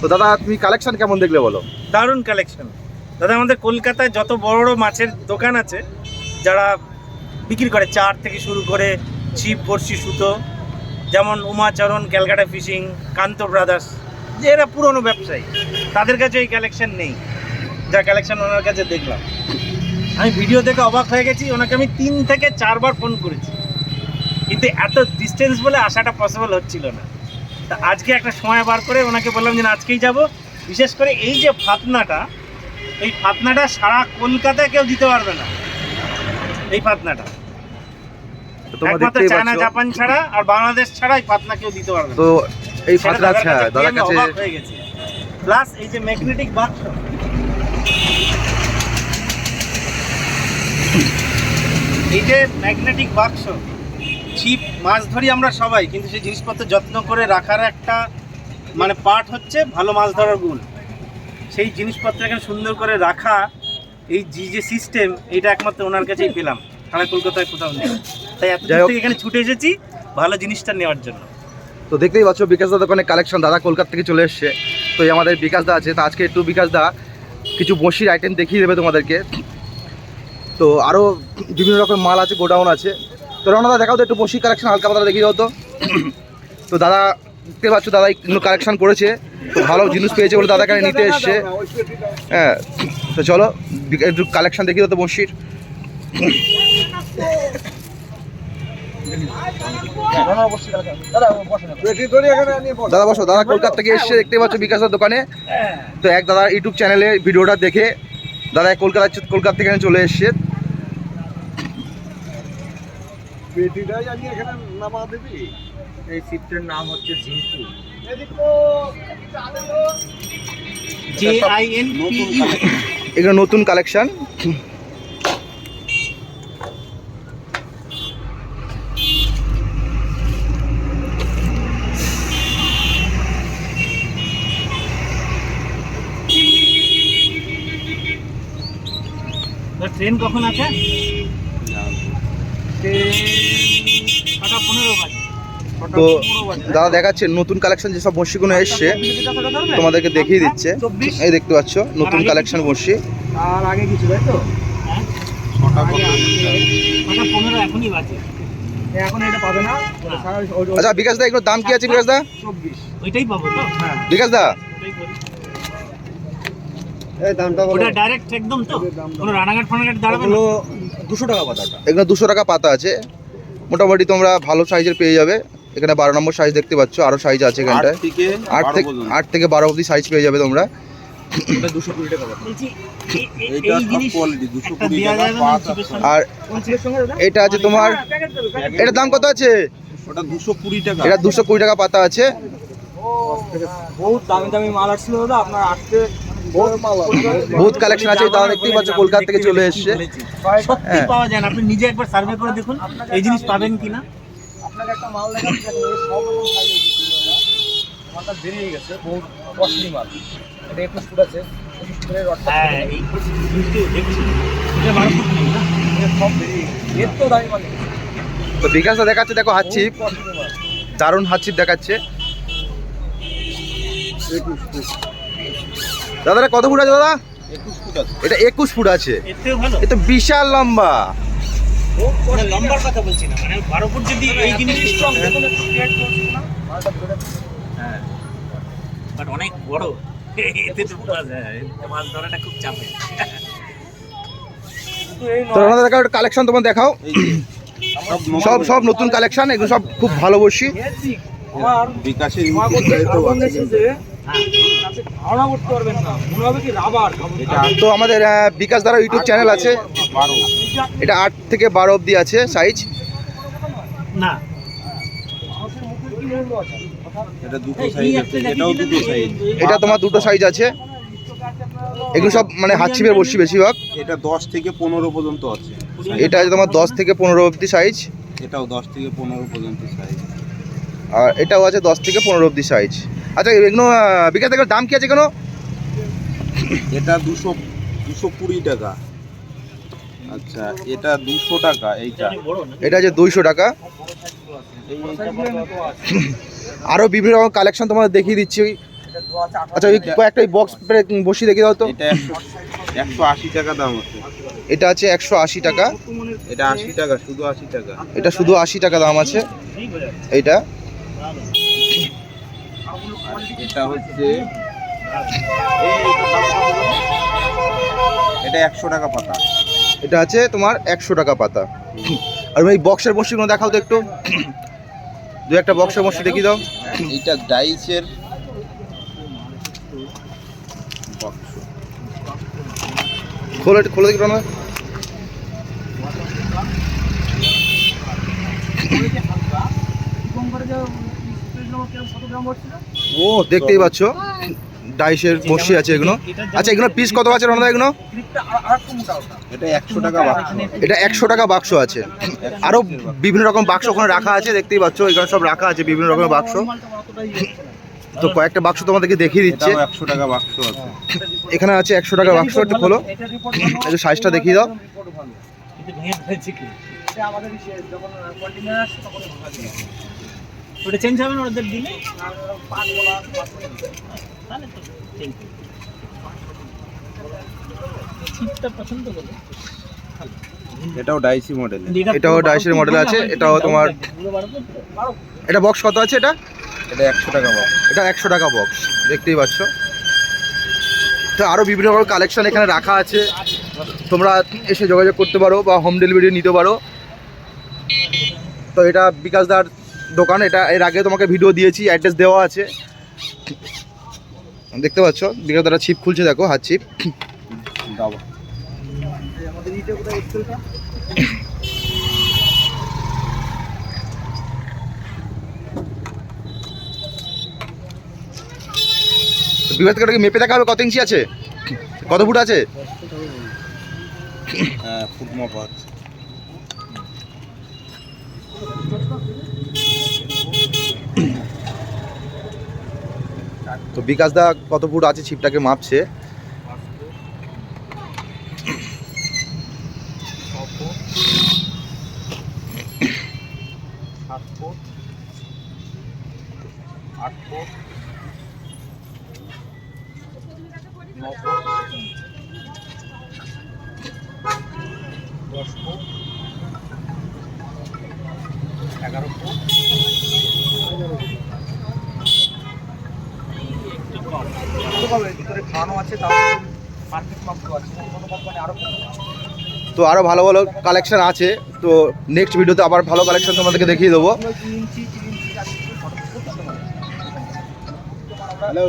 তো দাদা, তুমি কালেকশন কেমন দেখলে বলো? দারুণ কালেকশন দাদা, আমাদের কলকাতায় যত বড় বড় মাছের দোকান আছে, যারা বিক্রি করে, চার থেকে শুরু করে ছিপ, বড়শি, সুতো, যেমন Umacharan, Calcutta Fishing, Kanta Brothers যে এরা পুরনো ব্যবসায়ী। তাদের কাছে এই কালেকশন নেই। যা কালেকশন ওনার কাছে দেখলাম। আমি ভিডিও দেখে অবাক হয়ে গেছি, ওনাকে আমি তিন থেকে চারবার ফোন করেছি। কিন্তু এত ডিস্টেন্স বলে আসাটা পসিবল হচ্ছিল না। তা আজকে একটা সময় বার করে ওনাকে বললাম যে আজকেই যাব। বিশেষ করে এই যে ফাতনাটা এই ফাতনাটা সারা কলকাতায় কেউ দিতে পারবে না। এই ফাতনাটা। একমাত্র চায়না জাপান ছাড়া আর বাংলাদেশ ছাড়া এই ফাতনা কেউ দিতে পারবে তো কাছে হয়ে গেছি। প্লাস এই যে ম্যাগনেটিক বাক্স এই যে ম্যাগনেটিক বাক্স ছিপ মাছ ধরি আমরা সবাই কিন্তু সেই জিনিসপত্র যত্ন করে রাখার একটা মানে পার্ট হচ্ছে ভালো মাছ ধরার গুণ। সেই জিনিসপত্র এখানে সুন্দর করে রাখা এই যে যে সিস্টেম এটা একমাত্র ওনার কাছেই পেলাম। সারা কলকাতায় কোথাও নেই। তাই এত দূর যাই হোক। থেকে এখানে ছুটে এসেছি ভালো জিনিসটা নেওয়ার জন্য। তো দেখতেই পাচ্ছ বিকাশ দা দোকানে কালেকশন দাদা কলকাতা থেকে চলে এসছে। তো এই আমাদের বিকাশ দা আছে তো আজকে একটু বিকাশ দা কিছু বসির আইটেম দেখিয়ে দেবে তোমাদেরকে। তো আরও বিভিন্ন রকম মাল আছে গোডাউন আছে। তো রওনা দা দেখাও তো একটু বসির কালেকশন হালকা পাতলা দেখিয়ে দাও তো। দাদা, দেখতে পাচ্ছ দাদা, এগুলো কালেকশন করেছে। তো ভালো জিনিস পেয়েছে বলে দাদা এখানে নিতে এসছে। হ্যাঁ তো চলো, একটু কালেকশন দেখিয়ে দাও তো বসির। দাদা, বসো, দাদা কলকাতা থেকে এসছে, দেখতে পাচ্ছ বিকাশের দোকানে। তো এক দাদা ইউটিউব চ্যানেলে ভিডিওটা দেখে, দাদা কলকাতা কলকাতা থেকে এখানে চলে এসছে এই শিপটার নাম হচ্ছে Jinku. J I N P এগুলো নতুন কালেকশন ট্রেন কখন আছে? ছটা পনেরো বাজে। তো দাদা দেখাচ্ছে নতুন কালেকশন যেসব বর্ষিগুলো এসছে তোমাদেরকে দেখিয়ে দিচ্ছে। এই দেখতে পাচ্ছ নতুন কালেকশন বর্ষি আর আগে কিছু তাই তো? ছটা পনেরো এখনই বাজে। এখন এটা পাবে না? আচ্ছা বিকাশ দা এগুলোর দাম কি আছে বিকাশ দা? চব্বিশ। ওইটাই পাবো তো? হ্যাঁ। বিকাশ দা? ডাইরেক্ট একদম তো? কোনো রানাঘাট ফানাঘাট দাঁড়াবে না? দুশো টাকা পাতাটা। এগুলো দুশো টাকা পাতা আছে। মোটামুটি তোমরা ভালো সাইজের পেয়ে যাবে। এখানে বারো নম্বর সাইজ দেখতে পাচ্ছ আরও সাইজ আছে এখানটায়। আট থেকে আট থেকে বারো অবধি সাইজ পেয়ে যাবে তোমরা। এটা? আর? এটা আছে তোমার এটার দাম কত আছে? এটা দুশো কুড়ি টাকা পাতা আছে। বহুত দামি দামি মাল আসছিল দাদা আপনার আসতে বহুত কালেকশন আছে দাদা দেখতেই পাচ্ছ কলকাতা থেকে চলে এসছে। সত্যি হ্যাঁ। পাওয়া যায় না। আপনি নিজে একবার সার্ভে করে দেখুন এই জিনিস পাবেন কিনা। আপনাকে একটা মাল দেখাচ্ছি সব রকম size আছে কিন্তু দাদা। মালটা বেরিয়ে গেছে বহুত কস্টলি মাল। এটা একুশ ফুট আছে পঁচিশ ফুটের রডটা হ্যাঁ এই কিন্তু দেখছি। এটা বারো ফুট নেই না। এর সব বেরিয়ে গেছে। এর তো দামি মাল তো বিকাশটা দেখাচ্ছে দেখো মাল। দারুণ হাতছিপ দেখাচ্ছে। এটা কত ফুট আছে দাদা? একুশ ফুট আছে। এটা একুশ ফুট আছে। এর থেকেও ভালো। এ তো বিশাল লম্বা। মানে লম্বার কথা বলছি না মানে বারো ফুট যদি এই জিনিস Strong, দেখুন একটু straight বলছি না, মালটা ধরে হ্যাঁ। বাট অনেক বড়। এতে তো মাছ হ্যাঁ, ধরাটা খুব তো ওনাদের দেখাও কালেকশন তোমার দেখাও। সব সব নতুন কালেকশন এগুলো সব খুব ভালো বসি। বিকাশের ধারণা করতে পারবেন না। মনে হবে কি রাবার? তো আমাদের বিকাশ দ্বারা ইউটিউব চ্যানেল আছে। এটা আট থেকে বারো অবধি আছে সাইজ না। এটা তোমার দুটো সাইজ আছে। এগুলো সব মানে হাতছিপের বসি বেশিরভাগ। এটা দশ থেকে পনেরো পর্যন্ত আছে। এটা আছে তোমার দশ থেকে পনেরো অবধি সাইজ এটাও দশ থেকে পনেরো পর্যন্ত সাইজ আর এটাও আছে দশ থেকে পনেরো অবধি সাইজ আচ্ছা এগুলো বিকাশ এগুলোর দাম কি আছে কেন এটা দুশো দুশো কুড়ি টাকা। আচ্ছা এটা দুশো টাকা এইটা। এটা আছে দুইশো টাকা? আরও বিভিন্ন রকম কালেকশন তোমাদের দেখিয়ে দিচ্ছি। আচ্ছা ওই কয়েকটা বক্স বসি দেখে দাও তো। এটা একশো আশি টাকা দাম আছে। এটা আছে একশো আশি টাকা। এটা আশি টাকা শুধু আশি টাকা। এটা শুধু আশি টাকা দাম আছে। এইটা। এটা হচ্ছে এটা একশো টাকা পাতা এটা আছে তোমার একশো টাকা পাতা আর এই বক্সের বসিগুলো দেখাও তো একটু দু একটা বক্সের বসি দেখিয়ে দাও এইটা ডাইসের বাক্স খোলো খোলো দেখি রমা ও দেখতেই পাচ্ছ। ডাইসের বসি আছে এগুলো। আচ্ছা এগুলো পিস কত আছে রমদা এগুলো? এটা একশো টাকা বাক্স এটা একশো টাকা বাক্স আছে। আরও বিভিন্ন রকম বাক্স ওখানে রাখা আছে দেখতেই পাচ্ছ। এখানে সব রাখা আছে বিভিন্ন রকমের বাক্স। তো কয়েকটা বাক্স তোমাদেরকে দেখিয়ে দিচ্ছে। একশো টাকা বাক্স আছে। এখানে আছে একশো টাকা বাক্স একটু খোলো। একটু সাইজটা দেখিয়ে দাও। আমাদের ওটা চেঞ্জ হবে না ওদের পাঁচ তাহলে তো পছন্দ করে। এটাও ডাইসি মডেল এটাও ডাইসের মডেল আছে এটাও তোমার এটা বক্স কত আছে এটা? এটা একশো টাকা বাক্স এটা একশো টাকা বক্স দেখতেই পাচ্ছ। তো আরও বিভিন্ন রকম কালেকশন এখানে রাখা আছে। তোমরা এসে যোগাযোগ করতে পারো বা হোম ডেলিভারি নিতে পারো। তো এটা বিকাশদার দোকান এটা এর আগে তোমাকে ভিডিও দিয়েছি অ্যাড্রেস দেওয়া আছে। দেখতে পাচ্ছ বিকাশদারা ছিপ খুলছে দেখো হাত ছিপ থেকে মেপে দেখা হবে কত ইঞ্চি আছে? কত ফুট আছে? হ্যাঁ ফুট মাপ আছে। তো বিকাশদা কত ফুট আছে ছিপটাকে মাপছে? দশ ফুট ভিতরে খাওয়ানো আছে তারপরে মার্কেট মাপ আছে কোনো কোম্পানি আরও তো আরও ভালো ভালো কালেকশন আছে তো নেক্সট ভিডিওতে আবার ভালো কালেকশন তোমাদেরকে দেখিয়ে দেবো হ্যালো